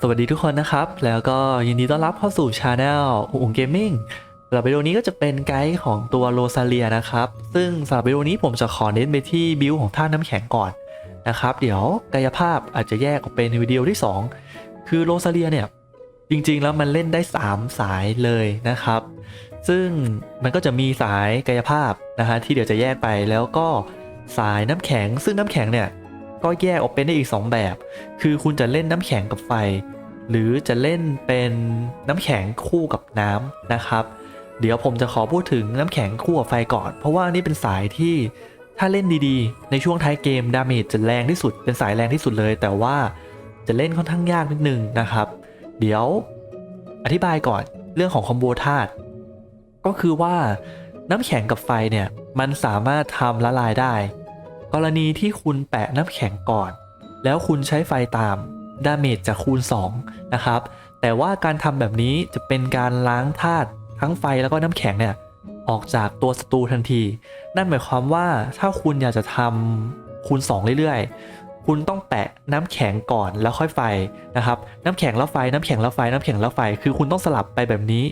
สวัสดีทุกคนนะครับ แล้วก็ยินดีต้อนรับเข้าสู่ช anel อุ๋งเกมมิ่งสำหรับวิดีโอนี้ก็จะเป็นไกด์ของตัวโรซาเลียนะครับ ซึ่งสำหรับวิดีโอนี้ผมจะขอเน้นไปที่บิลของท่าน้ำแข็งก่อนนะครับ เดี๋ยวกายภาพอาจจะแยกออกเป็นวิดีโอที่ 2 คือโรซาเลียเนี่ย จริงๆแล้วมันเล่นได้ 3 สายเลยนะครับ ซึ่งมันก็จะมีสายกายภาพนะฮะที่เดี๋ยวจะแยกไปแล้วก็สายน้ำแข็ง ซึ่งน้ำแข็งเนี่ย ก็แยกออกเป็นได้อีก 2 แบบ คือคุณจะเล่นน้ำแข็งกับไฟ หรือจะเล่นเป็นน้ำแข็งคู่กับน้ำนะครับ เดี๋ยวผมจะขอพูดถึงน้ำแข็งคู่กับไฟก่อน เพราะว่านี่เป็นสายที่ถ้าเล่นดีๆ ในช่วงท้ายเกมดาเมจจะแรงที่สุด เป็นสายแรงที่สุดเลย แต่ว่าจะเล่นค่อนข้างยากนิดนึงนะครับ เดี๋ยวอธิบายก่อนเรื่องของคอมโบธาตุก็คือว่าน้ำแข็งกับไฟเนี่ย มันสามารถทำละลายได้ กรณีที่คุณแปะน้ำแข็งก่อน แล้วคุณใช้ไฟตามดาเมจจะคูณ 2 นะครับ แต่ว่าการทำแบบนี้จะเป็นการล้างธาตุทั้งไฟแล้วก็น้ำแข็งเนี่ยออกจากตัวศัตรูทันที นั่นหมายความว่าถ้าคุณอยากจะทำคูณ 2 เรื่อยๆ คุณต้องแปะน้ำแข็งก่อนแล้วค่อยไฟนะครับ น้ำแข็งแล้วไฟ น้ำแข็งแล้วไฟ น้ำแข็งแล้วไฟ คือคุณต้องสลับไปแบบนี้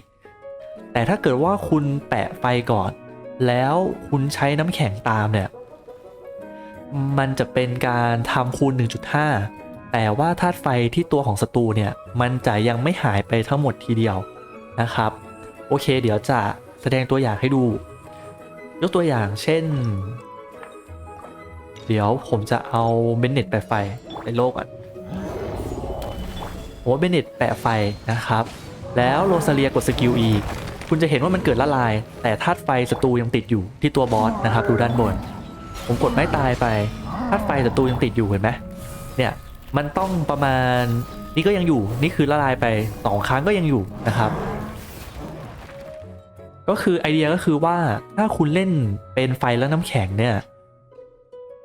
แต่ถ้าเกิดว่าคุณแปะไฟก่อน แล้วคุณใช้น้ำแข็งตามเนี่ย มันจะเป็นการทำคูณ 1.5 แต่ว่าธาตุไฟที่ตัวของศัตรูเนี่ยมันจะยังไม่หายไปทั้งหมดทีเดียวนะครับ โอเค เดี๋ยวจะแสดงตัวอย่างให้ดู ยกตัวอย่างเช่น เดี๋ยวผมจะเอาเบนเน็ตแปะไฟในโลกอะโอ้เบนเน็ตแปะไฟนะครับ แล้วโรซาเลียกดสกิล E คุณจะเห็นว่ามันเกิดละลาย แต่ธาตุไฟศัตรูยังติดอยู่ที่ตัวบอสนะครับ ดูด้านบน ผมกดไม่ตายไปธาตุไฟศัตรูยังติดอยู่เห็นไหมเนี่ยมันต้องประมาณนี่ก็ยังอยู่นี่คือละลายไปสองครั้งก็ยังอยู่นะครับ ก็คือไอเดียก็คือว่าถ้าคุณเล่นเป็นไฟและน้ำแข็งเนี่ย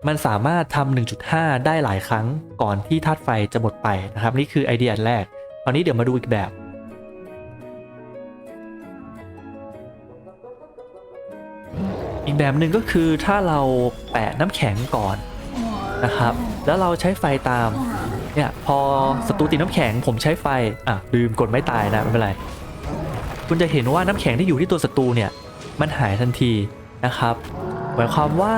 มันสามารถทำ1.5 ได้หลายครั้งก่อนที่ธาตุไฟจะหมดไปนะครับ นี่คือไอเดียแรกคราวนี้เดี๋ยวมาดูอีกแบบ อีกแบบหนึ่งก็คือถ้าเราแปะน้ำแข็งก่อนนะครับ แล้วเราใช้ไฟตามเนี่ยพอศัตรูติดน้ำแข็งผมใช้ไฟอะลืมกดไม่ตายนะไม่เป็นไรคุณจะเห็นว่าน้ำแข็งที่อยู่ที่ตัวศัตรูเนี่ยมันหายทันทีนะครับหมายความว่า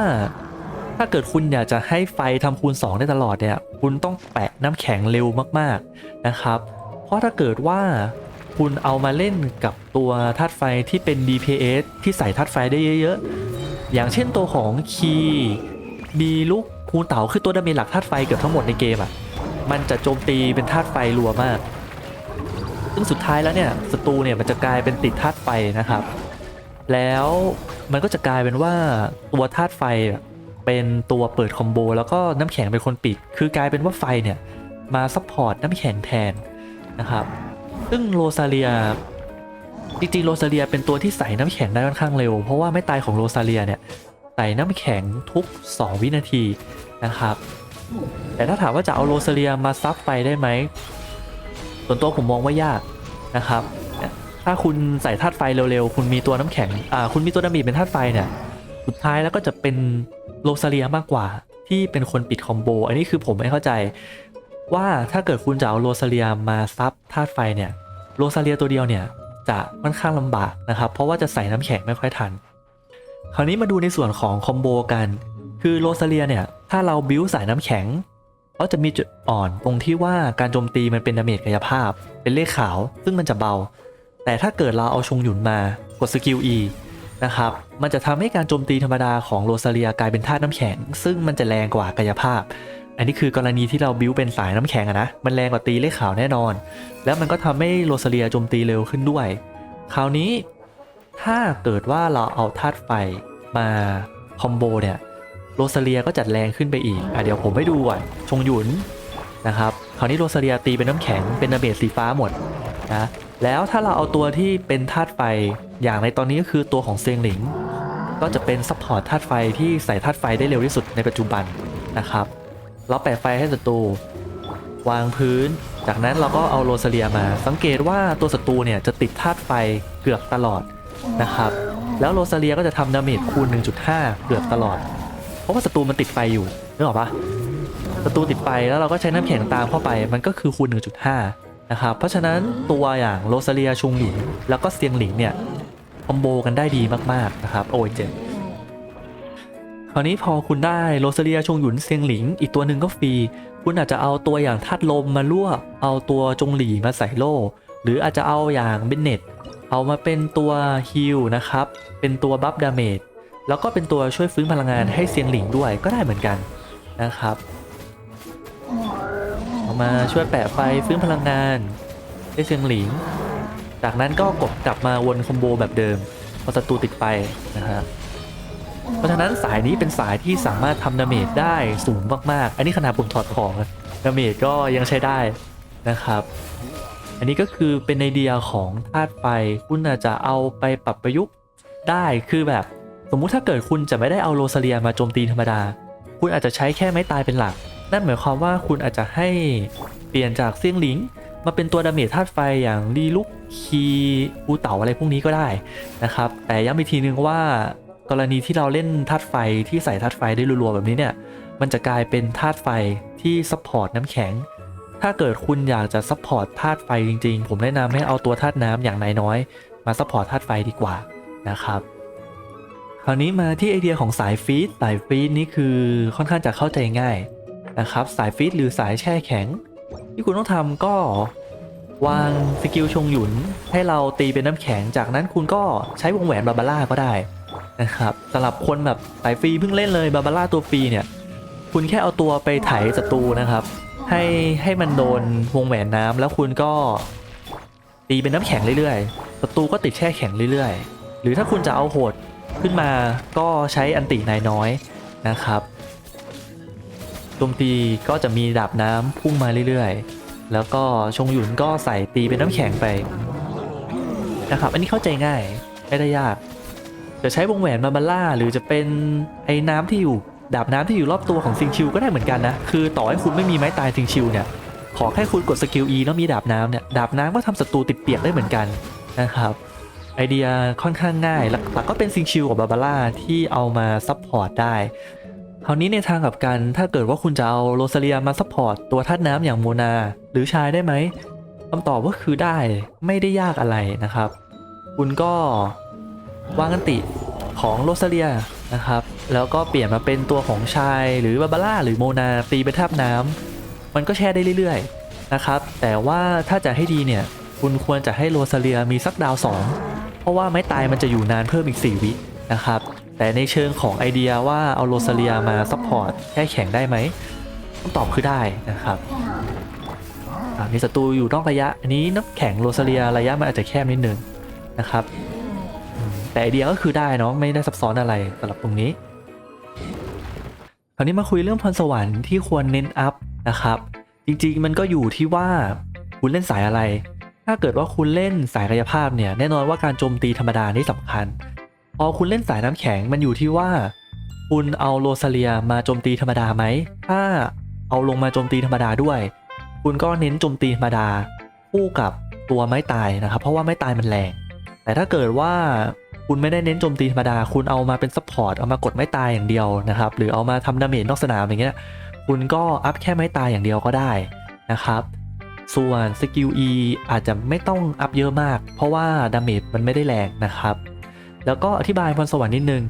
ถ้าเกิดคุณอยากจะให้ไฟทำคูณ 2 ได้ตลอดเนี่ย คุณต้องแปะน้ำแข็งเร็วมากๆนะครับ เพราะถ้าเกิดว่า คุณเอามาเล่นกับตัวธาตุไฟที่เป็น DPS ที่ใส่ธาตุไฟได้เยอะๆ อย่างเช่นตัวของคีดีลูกคูณเต๋าคือตัวดาเมจหลักธาตุไฟเกือบทั้งหมดในเกมอะ มันจะโจมตีเป็นธาตุไฟรัวมาก ซึ่งสุดท้ายแล้วเนี่ยศัตรูเนี่ยมันจะกลายเป็นติดธาตุไฟนะครับ แล้วมันก็จะกลายเป็นว่าตัวธาตุไฟเป็นตัวเปิดคอมโบแล้วก็น้ำแข็งเป็นคนปิด คือกลายเป็นว่าไฟเนี่ยมาซัพพอร์ตน้ำแข็งแทนนะครับ ซึ่งโรซาเลียจริงๆโรซาเลียเป็นตัวที่ใส่น้ำแข็งได้ค่อนข้างเร็ว เพราะว่าไม่ตายของโรซาเลียเนี่ยใส่น้ำแข็งทุก 2 วินาทีนะครับ แต่ถ้าถามว่าจะเอาโรซาเลียมาซับไฟได้ไหมส่วนตัวผมมองว่ายากนะครับ ถ้าคุณใส่ธาตุไฟเร็วๆ คุณมีตัวน้ำแข็งอ่าคุณมีตัวดามีเป็นธาตุไฟเนี่ยสุดท้ายแล้วก็จะเป็นโรซาเลียมากกว่าที่เป็นคนปิดคอมโบ อันนี้คือผมไม่เข้าใจ ว่าถ้าเกิดคุณจะเอาโรซาเลียมาซับธาตุไฟเนี่ยโรซาเลียตัวเดียวเนี่ยจะค่อนข้างลำบากนะครับเพราะว่าจะใส่น้ำแข็งไม่ค่อยทัน คราวนี้มาดูในส่วนของคอมโบกัน คือโรซาเลียเนี่ยถ้าเราบิวใส่น้ำแข็งก็จะมีจุดอ่อนตรงที่ว่าการโจมตีมันเป็นดาเมจกายภาพ เป็นเลขขาวซึ่งมันจะเบา แต่ถ้าเกิดเราเอาชงหยุนมากดสกิล E นะครับมันจะทำให้การโจมตีธรรมดาของโรซาเลียกลายเป็นธาตุน้ำแข็ง ซึ่งมันจะแรงกว่ากายภาพ อันนี้คือกรณีที่เราบิวเป็นสายน้ำแข็งอะนะ มันแรงกว่าตีเลขขาวแน่นอน แล้วมันก็ทำให้โรซาเลียโจมตีเร็วขึ้นด้วย คราวนี้ถ้าเกิดว่าเราเอาธาตุไฟมาคอมโบเนี่ย โรซาเลียก็จัดแรงขึ้นไปอีก อะเดี๋ยวผมให้ดูก่อน ชงหยุนนะครับ คราวนี้โรซาเลียตีเป็นน้ำแข็ง เป็นดาเมจสีฟ้าหมดนะ แล้วถ้าเราเอาตัวที่เป็นธาตุไฟ อย่างในตอนนี้ก็คือตัวของเซียงหลิง ก็จะเป็นซัพพอร์ตธาตุไฟที่ใส่ธาตุไฟได้เร็วที่สุดในปัจจุบันนะครับ เราแปะไฟให้ศัตรูวางพื้น จากนั้นเราก็เอาโรซาเลียมา สังเกตว่าตัวศัตรูเนี่ยจะติดธาตุไฟเกือบตลอดนะครับ แล้วโรซาเลียก็จะทำดาเมจคูณ 1.5 เกือบตลอด เพราะว่าศัตรูมันติดไฟอยู่นึกออกปะศัตรูติดไฟแล้วเราก็ใช้น้ำแข็งตามเข้าไปมันก็คือคูณ 1.5 นะครับ เพราะฉะนั้นตัวอย่างโรซาเลียชุงหลินแล้วก็เซียงหลิงเนี่ยคอมโบกันได้ดีมากๆนะครับโอ้ยเจ็บ คราวนี้พอคุณได้โรซาเลียชงหยุนเซียงหลิง อีกตัวหนึ่งก็ฟรี คุณอาจจะเอาตัวอย่างธาตุลมมารวเอาตัวจงหลีมาใส่โล่ หรืออาจจะเอาอย่างเบนเน็ตเอามาเป็นตัวฮิลนะครับ เป็นตัวบัฟดาเมจ แล้วก็เป็นตัวช่วยฟื้นพลังงานให้เซียงหลิงด้วยก็ได้เหมือนกันนะครับเอามาช่วยแปะไฟฟื้นพลังงานให้เซียงหลิง จากนั้นก็กดกลับมาวนคอมโบแบบเดิมพอศัตรูติดไฟนะฮะ เพราะฉะนั้นสายนี้เป็นสายที่สามารถทำดาเมจได้สูงมากๆ อันนี้ขนาดผมถอดของดาเมจก็ยังใช้ได้นะครับ อันนี้ก็คือเป็นไอเดียของธาตุไฟคุณอาจจะเอาไปปรับประยุกต์ได้คือแบบสมมุติถ้าเกิดคุณจะไม่ได้เอาโรซาเลียมาโจมตีธรรมดา คุณอาจจะใช้แค่ไม้ตายเป็นหลัก นั่นหมายความว่าคุณอาจจะให้เปลี่ยนจากเซี่ยงหลิง มาเป็นตัวดาเมจธาตุไฟอย่างลีลุกคีอูเต๋าอะไรพวกนี้ก็ได้นะครับ แต่ย้ำอีกทีนึงว่า กรณีที่เราเล่นธาตุไฟที่ใส่ธาตุไฟได้รัวๆแบบนี้เนี่ย มันจะกลายเป็นธาตุไฟที่ซัพพอร์ตน้ำแข็ง ถ้าเกิดคุณอยากจะซัพพอร์ตธาตุไฟจริง ๆ ผมแนะนำให้เอาตัวธาตุน้ำอย่างนายน้อย มาซัพพอร์ตธาตุไฟดีกว่านะครับคราวนี้มาที่ไอเดียของสายฟีดสายฟีดนี่คือค่อนข้างจะเข้าใจง่ายนะครับ สายฟีดหรือสายแช่แข็ง ที่คุณต้องทำก็วางสกิลชงหยุนให้เราตีเป็นน้ำแข็ง จากนั้นคุณก็ใช้วงแหวนบาบาร่าก็ได้ นะครับสำหรับคนแบบสายฟรีเพิ่งเล่นเลยบาบาร่าตัวฟรีเนี่ย คุณแค่เอาตัวไปไถศัตรูนะครับ ให้ให้มันโดนวงแหวนน้ำแล้วคุณก็ตีเป็นน้ำแข็งเรื่อยๆศัตรูก็ติดแช่แข็งเรื่อยๆ หรือถ้าคุณจะเอาโหดขึ้นมาก็ใช้อันตินายน้อยนะครับโจมตีก็จะมีดาบน้ำพุ่งมาเรื่อยๆ แล้วก็ชงหยุนก็ใส่ตีเป็นน้ำแข็งไปนะครับ อันนี้เข้าใจง่ายไม่ได้ยาก จะใช้วงแหวนมาบัลล่า หรือจะเป็นไอ้น้ำที่อยู่ดาบน้ำที่อยู่รอบตัวของซิงชิวก็ได้เหมือนกันนะ คือต่อให้คุณไม่มีไม้ตายซิงชิวเนี่ย ขอแค่คุณกดสกิล E แล้วมีดาบน้ำเนี่ย ดาบน้ำก็ทำศัตรูติดเปียกได้เหมือนกันนะครับ ไอเดียค่อนข้างง่าย หลักๆก็เป็นซิงชิวกับบาบาร่าที่เอามาซัพพอร์ตได้คราวนี้ในทางกลับกัน ถ้าเกิดว่าคุณจะเอาโรซาเลียมาซัพพอร์ตตัวธาตุน้ำอย่างโมนา หรือชายได้ไหมคำตอบก็คือได้ไม่ได้ยากอะไรนะครับ คุณก็ วางอันติของโรซาเลียนะครับ แล้วก็เปลี่ยนมาเป็นตัวของชายหรือบาบาร่าหรือโมนาตีเป็นทาบน้ำมันก็แช่ได้เรื่อยๆนะครับ แต่ว่าถ้าจะให้ดีเนี่ย คุณควรจะให้โรซาเลียมีสักดาว 2 เพราะว่าไม้ตายมันจะอยู่นานเพิ่มอีก 4 วินะครับ แต่ในเชิงของไอเดียว่าเอาโรซาเลียมาซัพพอร์ตแช่แข็งได้ไหมคำตอบคือได้นะครับมีศัตรูอยู่นอกระยะ อันนี้น้ำแข็งโรซาเลียระยะมันอาจจะแคบนิดนึงนะครับ แต่ไอเดียก็คือได้เนาะไม่ได้ซับซ้อนอะไรสำหรับตรงนี้คราวนี้มาคุยเรื่องพรสวรรค์ที่ควรเน้นอัพนะครับ จริงๆมันก็อยู่ที่ว่าคุณเล่นสายอะไร ถ้าเกิดว่าคุณเล่นสายกายภาพเนี่ยแน่นอนว่าการโจมตีธรรมดานี่สำคัญ พอคุณเล่นสายน้ำแข็งมันอยู่ที่ว่า คุณเอาโรซาเลียมาโจมตีธรรมดาไหม ถ้าเอาลงมาโจมตีธรรมดาด้วย คุณก็เน้นโจมตีธรรมดาคู่กับตัวไม้ตายนะครับ เพราะว่าไม้ตายมันแรง แต่ถ้าเกิดว่า คุณไม่ได้เน้นโจมตีธรรมดา คุณเอามาเป็นซัพพอร์ต เอามากดไม้ตายอย่างเดียวนะครับ หรือเอามาทำดาเมจนอกสนามอย่างเงี้ย คุณก็อัพแค่ไม้ตายอย่างเดียวก็ได้นะครับ ส่วนสกิล E อาจจะไม่ต้องอัพเยอะมาก เพราะว่าดาเมจมันไม่ได้แรงนะครับ แล้วก็อธิบายพรสวรรค์นิดนึง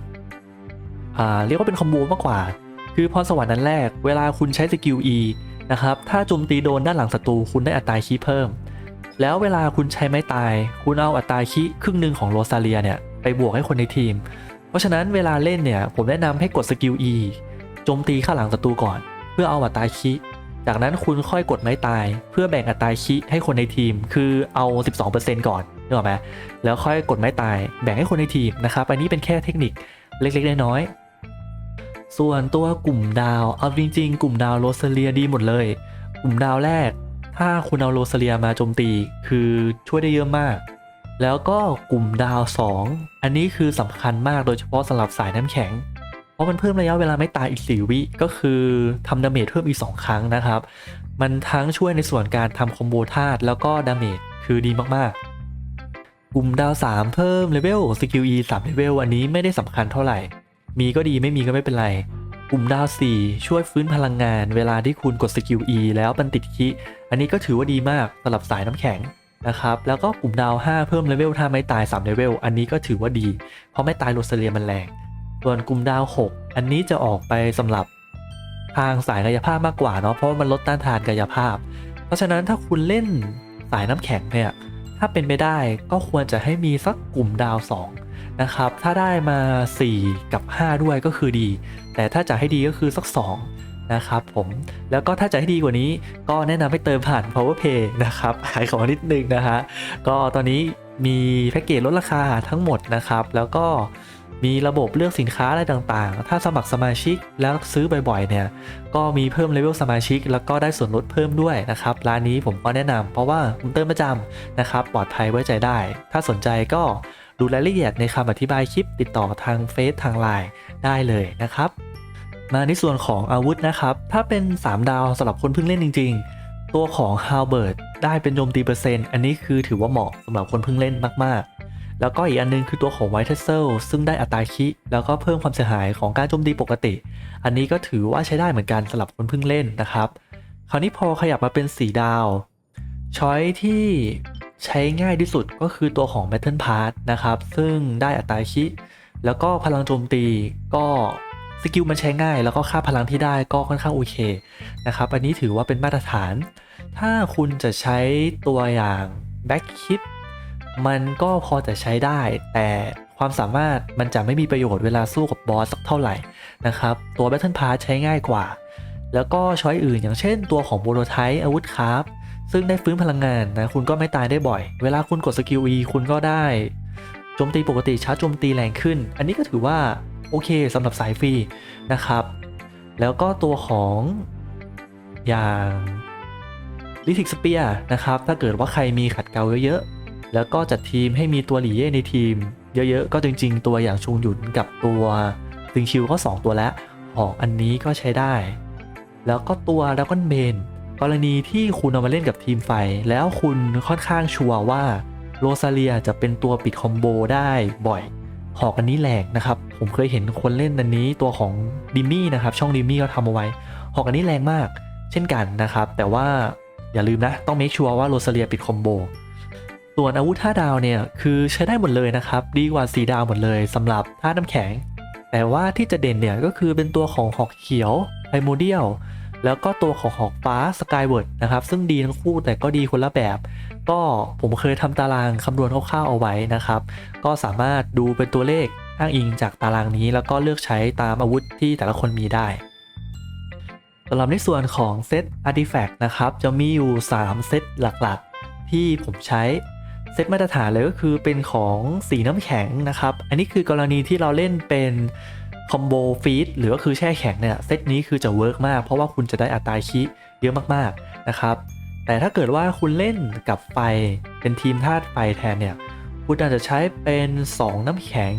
อ่า เรียกว่าเป็นคอมโบมากกว่า คือพรสวรรค์นั้นแรก เวลาคุณใช้สกิล E นะครับ ถ้าโจมตีโดนด้านหลังศัตรู คุณได้อัตราคีเพิ่ม แล้วเวลาคุณใช้ไม้ตาย คุณเอาอัตราคีครึ่งหนึ่งของโรซาเลียเนี่ย ไปบวกให้คนในทีม เพราะฉะนั้นเวลาเล่นเนี่ยผมแนะนำให้กดสกิล E โจมตีข้างหลังศัตรูก่อน เพื่อเอาอัตราคีย์จากนั้นคุณค่อยกดไม้ตาย เพื่อแบ่งอัตราคีย์ให้คนในทีม คือเอา 12%ก่อนนึกออกไหมแล้วค่อยกดไม้ตาย แบ่งให้คนในทีมนะครับอันนี้เป็นแค่เทคนิคเล็กๆน้อยๆส่วนตัวกลุ่มดาวเอาจริงๆ กลุ่มดาวโรซาเลียดีหมดเลย กลุ่มดาวแรก ถ้าคุณเอาโรซาเลียมาโจมตี คือช่วยได้เยอะมาก แล้วก็กลุ่มดาว 2 อันนี้คือสำคัญมากโดยเฉพาะสำหรับสายน้ำแข็ง เพราะมันเพิ่มระยะเวลาไม่ตายอีก 4 วิก็คือทำดาเมจเพิ่มอีก 2 ครั้งนะครับ มันทั้งช่วยในส่วนการทำคอมโบธาตุแล้วก็ดาเมจคือดีมากๆ กลุ่มดาว 3 เพิ่มเลเวลสกิล E 3เลเวลอันนี้ไม่ได้สำคัญเท่าไหร่ มีก็ดีไม่มีก็ไม่เป็นไร กลุ่มดาว 4 ช่วยฟื้นพลังงาน เวลาที่คุณกดสกิล E แล้วมันติดคิอันนี้ก็ถือว่าดีมากสำหรับสายน้ำแข็ง นะครับ แล้วก็กลุ่มดาว 5 เพิ่มเลเวลถ้าไม่ตาย3เลเวลอันนี้ก็ถือว่าดี เพราะไม่ตายโรเซเลียมันแรง ส่วนกลุ่มดาว 6 อันนี้จะออกไปสำหรับทางสายกายภาพมากกว่าเนาะเพราะว่ามันลดต้านทานกายภาพ เพราะฉะนั้นถ้าคุณเล่นสายน้ำแข็งเนี่ยถ้าเป็นไปได้ก็ควรจะให้มีสักกลุ่มดาว 2 นะครับ ถ้าได้มา 4 กับ 5 ด้วยก็คือดี แต่ถ้าจะให้ดีก็คือสัก 2 นะครับผมแล้วก็ถ้าจะให้ดีกว่านี้ก็แนะนำให้เติมผ่าน Power Pay นะครับขายของนิดนึงนะฮะก็ตอนนี้มีแพ็กเกจลดราคาทั้งหมดนะครับ แล้วก็มีระบบเลือกสินค้าอะไรต่างๆ ถ้าสมัครสมาชิกแล้วซื้อบ่อยๆ เนี่ย ก็มีเพิ่มเลเวลสมาชิก แล้วก็ได้ส่วนลดเพิ่มด้วยนะครับ ร้านนี้ผมก็แนะนำเพราะว่าผมเติมประจำนะครับ ปลอดภัยไว้ใจได้ ถ้าสนใจก็ดูรายละเอียดในคำอธิบายคลิปติดต่อทางเฟซทางไลน์ได้เลยนะครับ มาในส่วนของอาวุธนะครับ ถ้าเป็น 3 ดาวสำหรับคนเพิ่งเล่นจริง ๆ ตัวของ h a l b e r t ได้เป็นโจมตีเปอร์เซ็นต์ อันนี้คือถือว่าเหมาะสำหรับคนเพิ่งเล่นมากๆ แล้วก็อีกอันนึงคือตัวของ White t e s s e l ซึ่งได้อัตราคิ แล้วก็เพิ่มความเสียหายของการโจมตีปกติ อันนี้ก็ถือว่าใช้ได้เหมือนกันสำหรับคนเพิ่งเล่นนะครับ คราวนี้พอขยับมาเป็น 4 ดาว ช้อยที่ใช้ง่ายที่สุดก็คือตัวของ Battle Pass นะครับ ซึ่งได้อัตราคิ แล้วก็พลังโจมตีก็ สกิลมันใช้ง่าย แล้วก็ค่าพลังที่ได้ก็ค่อนข้างโอเคนะครับ อันนี้ถือว่าเป็นมาตรฐาน ถ้าคุณจะใช้ตัวอย่าง Back Kit มันก็พอจะใช้ได้ แต่ความสามารถมันจะไม่มีประโยชน์เวลาสู้กับบอสสักเท่าไหร่นะครับ ตัว Battle Pass ใช้ง่ายกว่า แล้วก็ช้อยอื่นอย่างเช่นตัวของโบโลไทอาวุธคราฟซึ่งได้ฟื้นพลังงานนะคุณก็ไม่ตายได้บ่อย เวลาคุณกดสกิล E คุณก็ได้โจมตีปกติช้าโจมตีแรงขึ้น อันนี้ก็ถือว่า โอเคสำหรับสายฟรีนะครับ แล้วก็ตัวของอย่างลิทิกสเปียนะครับ ถ้าเกิดว่าใครมีขัดเกลาเยอะๆ แล้วก็จัดทีมให้มีตัวหลีเย่ในทีม เยอะๆ ก็จริงๆ ตัวอย่างชงหยุนกับตัวซิงชิวก็ 2 ตัวแล้วหอกอันนี้ก็ใช้ได้ แล้วก็ตัวด r ก g นเ a นกรณีที่คุณเอามาเล่นกับทีมไฟ แล้วคุณค่อนข้างชัวร์ว่าโรซาเลียจะเป็นตัวปิดคอมโบได้บ่อย หอกอันนี้แรงนะครับ ผมเคยเห็นคนเล่นอันนี้ตัวของดิมมี่นะครับ ช่องดิมมี่เขาทำเอาไว้ หอกอันนี้แรงมาก เช่นกันนะครับ แต่ว่าอย่าลืมนะ ต้องเมคชัวร์ว่าโรซาเลียปิดคอมโบ ส่วนอาวุธ5ดาวเนี่ย คือใช้ได้หมดเลยนะครับ ดีกว่า4ดาวหมดเลยสำหรับธาน้ำแข็ง แต่ว่าที่จะเด่นเนี่ยก็คือเป็นตัวของหอกเขียวไพโมเดียลแล้วก็ตัวของหอกฟ้าสกายเวิร์ดนะครับ ซึ่งดีทั้งคู่แต่ก็ดีคนละแบบ ก็ผมเคยทำตารางคำนวณคร่าวๆเอาไว้นะครับ ก็สามารถดูเป็นตัวเลขอ้างอิงจากตารางนี้ แล้วก็เลือกใช้ตามอาวุธที่แต่ละคนมีได้สำหรับในส่วนของเซต Artifact นะครับ จะมีอยู่ 3 เซตหลักๆ ที่ผมใช้เซตมาตรฐานเลยก็คือเป็นของสีน้ำแข็งนะครับ อันนี้คือกรณีที่เราเล่นเป็นคอมโบฟีดหรือก็คือแช่แข็งเนี่ยเซตนี้คือจะเวิร์กมาก เพราะว่าคุณจะได้อัตราคิเยอะมากๆนะครับ แต่ถ้าเกิดว่าคุณเล่นกับไฟเป็นทีมธาตุไฟแทนเนี่ย คุณอาจจะใช้เป็น 2 น้ำแข็ง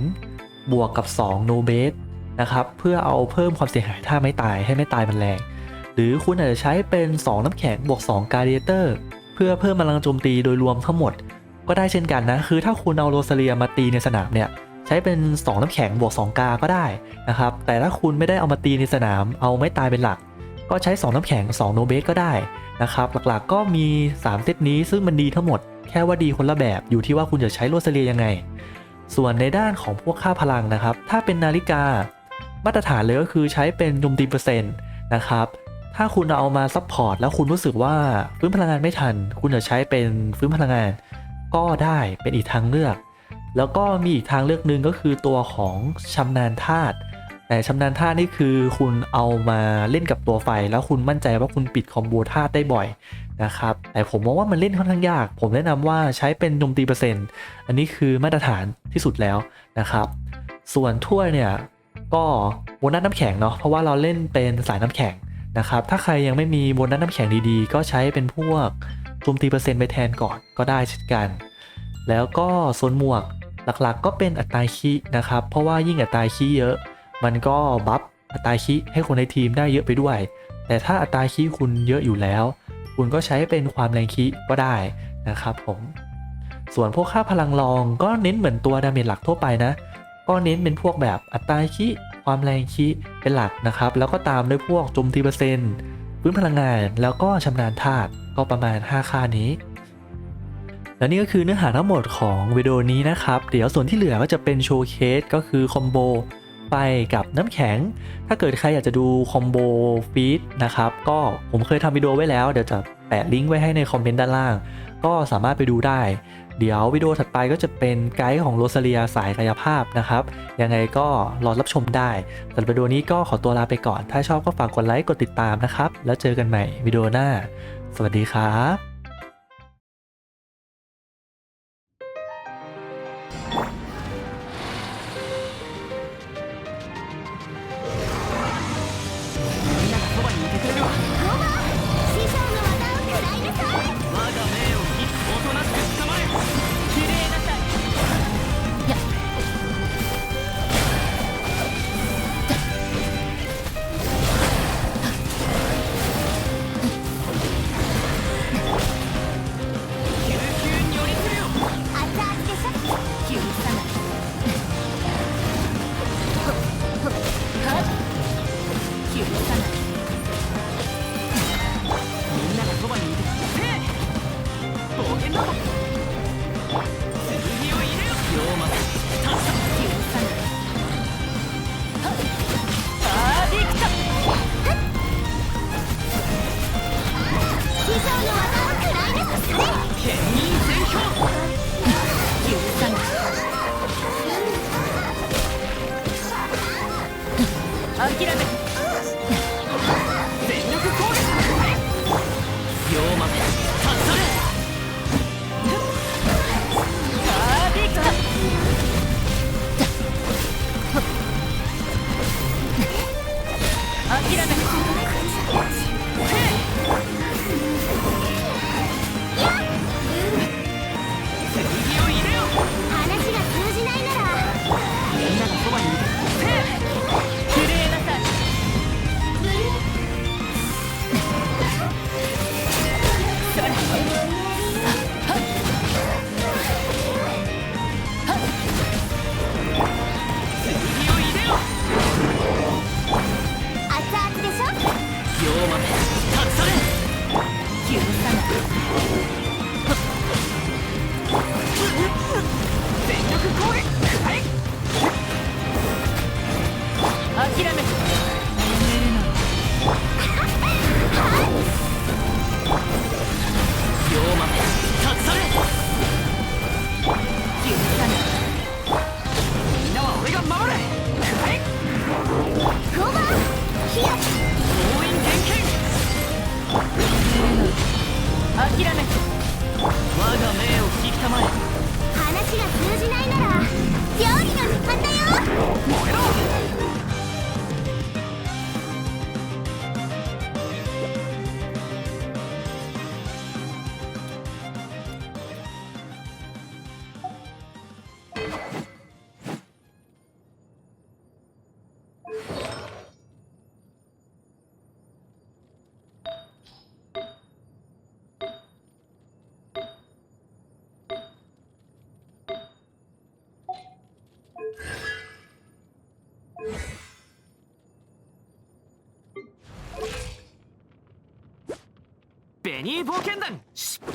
บวกกับ2โนเบสนะครับ เพื่อเอาเพิ่มความเสียหายถ้าไม่ตายให้ไม่ตายมันแรง หรือคุณอาจจะใช้เป็น 2 น้ำแข็งบวก2การเดเตอร์เพื่อเพิ่มพลังโจมตีโดยรวมทั้งหมด ก็ได้เช่นกันนะ คือถ้าคุณเอาโรซาเลียมาตีในสนามเนี่ยใช้เป็น 2 น้ำแข็งบวก2กาก็ได้นะครับ แต่ถ้าคุณไม่ได้เอามาตีในสนาม เอาไม่ตายเป็นหลัก ก็ใช้ 2 น้ำแข็ง 2 โนเบสก็ได้ นะครับหลักๆก็มี 3 เซตนี้ซึ่งมันดีทั้งหมดแค่ว่าดีคนละแบบอยู่ที่ว่าคุณจะใช้โรซาเลียยังไง ส่วนในด้านของพวกค่าพลังนะครับ ถ้าเป็นนาฬิกา มาตรฐานเลยก็คือใช้เป็นโจมตีเปอร์เซ็นต์นะครับถ้าคุณเอามาซัพพอร์ตแล้วคุณรู้สึกว่าฟื้นพลังงานไม่ทัน คุณจะใช้เป็นฟื้นพลังงาน ก็ได้เป็นอีกทางเลือก แล้วก็มีอีกทางเลือกหนึ่งก็คือตัวของชำนาญธาตุ แต่ชำนาญธานี่คือคุณเอามาเล่นกับตัวไฟ แล้วคุณมั่นใจว่าคุณปิดคอมโบธาตุได้บ่อยนะครับแต่ผมมองว่ามันเล่นค่อนข้างยาก ผมแนะนำว่าใช้เป็นโจมตีเปอร์เซ็นต์ อันนี้คือมาตรฐานที่สุดแล้วนะครับ ส่วนถ้วยเนี่ยก็โบนัสน้ำแข็งเนาะเพราะว่าเราเล่นเป็นสายน้ำแข็งนะครับถ้าใครยังไม่มีโบนัสน้ำแข็งดีๆ ก็ใช้เป็นพวกโจมตีเปอร์เซ็นต์ไปแทนก่อนก็ได้เช่นกัน แล้วก็ส่วนหมวกหลักๆ ก็เป็นอัตราคีนะครับเพราะว่ายิ่งอัตราคีเยอะ มันก็บัฟอัตราคีให้คนในทีมได้เยอะไปด้วย แต่ถ้าอัตราคีคุณเยอะอยู่แล้ว คุณก็ใช้เป็นความแรงคีก็ได้นะครับผม ส่วนพวกค่าพลังรองก็เน้นเหมือนตัวดาเมจหลักทั่วไปนะกก็เน้นเป็นพวกแบบอัตราคิความแรงคิเป็นหลักนะครับ แล้วก็ตามด้วยพวกโจมตีเปอร์เซ็นต์พื้นพลังงานแล้วก็ชำนาญธาตุก็ประมาณ 5 ค่านี้และนี่ก็คือเนื้อหาทั้งหมดของวิดีโอนี้นะครับ เดี๋ยวส่วนที่เหลือก็จะเป็นโชว์เคสก็คือคอมโบ ไฟกับน้ำแข็ง ถ้าเกิดใครอยากจะดูคอมโบฟีดนะครับ ก็ผมเคยทำวิดีโอไว้แล้ว เดี๋ยวจะแปะลิงก์ไว้ให้ในคอมเมนต์ด้านล่าง ก็สามารถไปดูได้ เดี๋ยววิดีโอถัดไปก็จะเป็นไกด์ของโรซาเลียสายกายภาพนะครับ ยังไงก็รอรับชมได้สำหรับวิดีโอนี้ก็ขอตัวลาไปก่อน ถ้าชอบก็ฝากกดไลค์ กดติดตามนะครับ แล้วเจอกันใหม่วิดีโอหน้า สวัสดีครับ ニー冒険団。出